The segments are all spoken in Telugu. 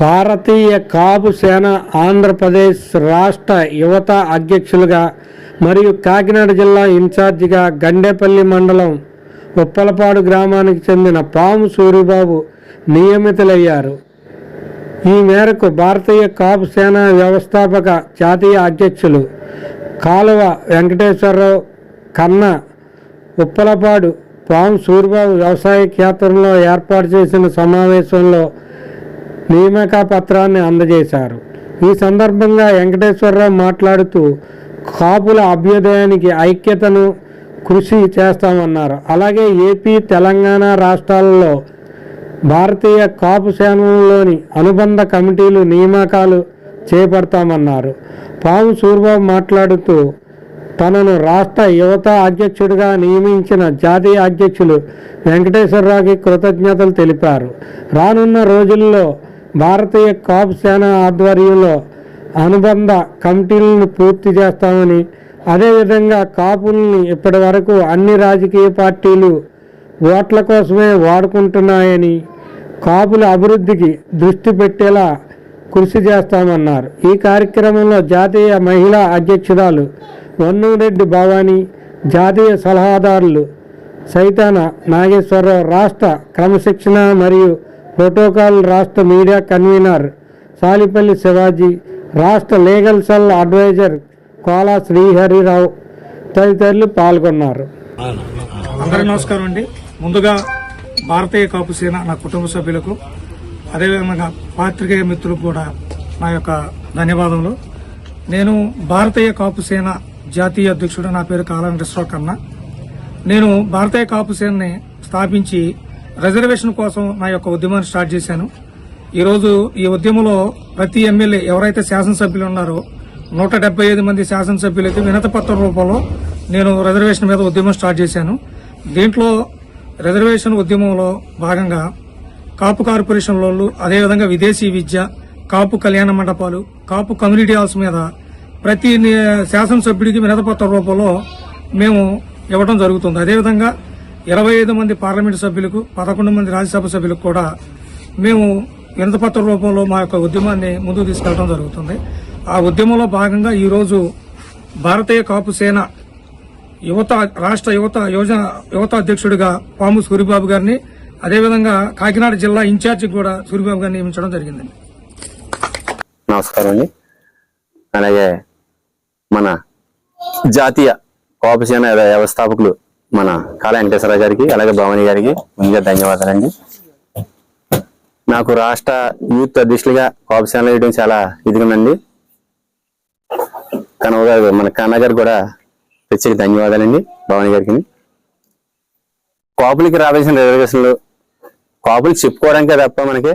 భారతీయ కాపు సేన ఆంధ్రప్రదేశ్ రాష్ట్ర యువత అధ్యక్షులుగా మరియు కాకినాడ జిల్లా ఇన్ఛార్జిగా గండేపల్లి మండలం ఉప్పలపాడు గ్రామానికి చెందిన పాము సూరిబాబు నియమితులయ్యారు. ఈ మేరకు భారతీయ కాపు సేన వ్యవస్థాపక జాతీయ అధ్యక్షులు కాలువ వెంకటేశ్వరరావు కన్న ఉప్పలపాడు పాము సూరిబాబు వ్యవసాయ క్షేత్రంలో ఏర్పాటు చేసిన సమావేశంలో నియామక పత్రాన్ని అందజేశారు. ఈ సందర్భంగా వెంకటేశ్వరరావు మాట్లాడుతూ కాపుల అభ్యుదయానికి ఐక్యతను కృషి చేస్తామన్నారు. అలాగే ఏపీ తెలంగాణ రాష్ట్రాలలో భారతీయ కాపు సేనలోని అనుబంధ కమిటీలు నియామకాలు చేపడతామన్నారు. పాము సూర్బాబు మాట్లాడుతూ తనను రాష్ట్ర యువత అధ్యక్షుడిగా నియమించిన జాతీయ అధ్యక్షులు వెంకటేశ్వరరావుకి కృతజ్ఞతలు తెలిపారు. రానున్న రోజుల్లో భారతీయ కాపు సేన ఆధ్వర్యంలో అనుబంధ కమిటీలను పూర్తి చేస్తామని అదేవిధంగా కాపుల్ని ఇప్పటి వరకు అన్ని రాజకీయ పార్టీలు ఓట్ల కోసమే వాడుకుంటున్నాయని కాపుల అభివృద్ధికి దృష్టి పెట్టేలా కృషి చేస్తామన్నారు. ఈ కార్యక్రమంలో జాతీయ మహిళా అధ్యక్షురాలు వన్నూరెడ్డి భవానీ జాతీయ సలహాదారులు సైతాన నాగేశ్వరరావు రాష్ట్ర క్రమశిక్షణ మరియు ప్రోటోకాల్ రాష్ట్ర మీడియా కన్వీనర్ సాలిపల్లి శివాజీ రాష్ట్ర legal cell advisor Kola Sriharirao తదితరులు పాల్గొన్నారు. అందరికీ నమస్కారం అండి. ముందుగా భారతీయ కాపు సేన నా కుటుంబ సభ్యులకు అదేవిధంగా పాత్రికేయ మిత్రులకు కూడా నా యొక్క ధన్యవాదములు. నేను భారతీయ కాపు సేన జాతీయ అధ్యక్షుడు నా పేరు కాలం కృష్ణరావు కన్నా నేను భారతీయ కాపు సేనని స్థాపించి రిజర్వేషన్ కోసం నా యొక్క ఉద్యమాన్ని స్టార్ట్ చేశాను. ఈరోజు ఈ ఉద్యమంలో ప్రతి ఎమ్మెల్యే ఎవరైతే శాసనసభ్యులు ఉన్నారో నూట డెబ్బై ఐదు మంది శాసనసభ్యులైతే వినత పత్రం రూపంలో నేను రిజర్వేషన్ మీద ఉద్యమం స్టార్ట్ చేశాను. దీంట్లో రిజర్వేషన్ ఉద్యమంలో భాగంగా కాపు కార్పొరేషన్ లోన్లు అదేవిధంగా విదేశీ విద్య కాపు కళ్యాణ మండపాలు కాపు కమ్యూనిటీ హాల్స్ మీద ప్రతి శాసనసభ్యుడికి వినతపత్ర రూపంలో మేము ఇవ్వడం జరుగుతుంది. అదేవిధంగా ఇరవై ఐదు మంది పార్లమెంటు సభ్యులకు పదకొండు మంది రాజ్యసభ సభ్యులకు కూడా మేము వినతపత్ర రూపంలో మా యొక్క ఉద్యమాన్ని ముందుకు తీసుకెళ్ళడం జరుగుతుంది. ఆ ఉద్యమంలో భాగంగా ఈరోజు భారతీయ కాపు సేన యువత రాష్ట్ర యువత యోజన యువత అధ్యక్షుడిగా పాము సూరిబాబు గారిని అదేవిధంగా కాకినాడ జిల్లా ఇన్ఛార్జి కూడా సూరిబాబు గారిని నియమించడం జరిగిందండి నమస్కారం అండి. అలాగే మన జాతీయ కోపసేన వ్యవస్థాపకులు మన కాళ వెంకటేశ్వరరావు గారికి అలాగే భవాని గారికి ముందుగా ధన్యవాదాలండి. నాకు రాష్ట్ర యూత్ అధ్యక్షులుగా కోపసేనలో వేయడం చాలా ఇదిగుందండి కనవ గారు మన కన్న గారు కూడా ప్రత్యేక ధన్యవాదాలండి భవాని గారికి. కాపులకి రావాల్సిన రిజర్వేషన్లు కాపులు చెప్పుకోవడానికే తప్ప మనకి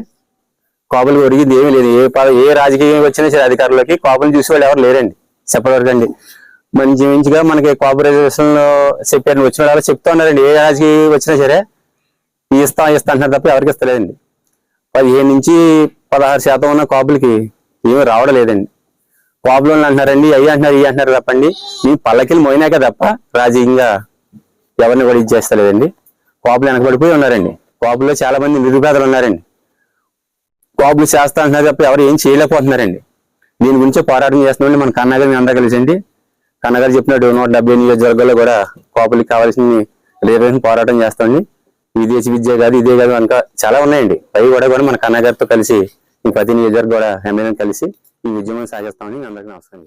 కోపలు ఒరిగింది ఏమీ లేదు. ఏ ఏ రాజకీయం వచ్చినా సరే అధికారులకి కోపలు చూసేవాళ్ళు ఎవరు లేరండి. చెప్పవరకు అండి మంచి మంచిగా మనకి కోఆపరేషన్లో చెప్పారు వచ్చిన వాళ్ళు చెప్తా ఉన్నారండి. ఏ రాజకీయం వచ్చినా సరే ఇస్తా ఇస్తా అంటున్నారు తప్ప ఎవరికి ఇస్తలేదండి. పదిహేను నుంచి పదహారు శాతం ఉన్న కాపులకి ఏమీ రావడం లేదండి. కాపులు అంటున్నారండి అవి అంటున్నారు ఇవి అంటున్నారు తప్పండి. మీ పల్లకిలు మోయినాక తప్ప రాజకీయంగా ఎవరిని కూడా ఇచ్చేస్తలేదండి కాపులు వెనకబడిపోయి ఉన్నారండి. కాపుల్లో చాలా మంది నిరుపేదలు ఉన్నారండి. కాపులు చేస్తా అంటున్నారు తప్ప ఎవరు ఏం చేయలేకపోతున్నారండి. దీని గురించి పోరాటం చేస్తున్నామండి మన కన్నాగారిని అందగలిసండి కన్నగారు చెప్పినట్టు నూట డెబ్బై నియోజకవర్గాల్లో కూడా కాపులకి కావాల్సింది రిజర్వేషన్ పోరాటం చేస్తామని. విదేశీ విద్య కాదు ఇదే కాదు ఇంకా చాలా ఉన్నాయండి. పై కూడా కూడా మన కన్నగారితో కలిసి ఈ ప్రతి నియోజకవర్గం కూడా ఎమ్మెల్యేని కలిసి ఈ ఉద్యమం సాగిస్తామని మీ అందరికీ నమస్కారం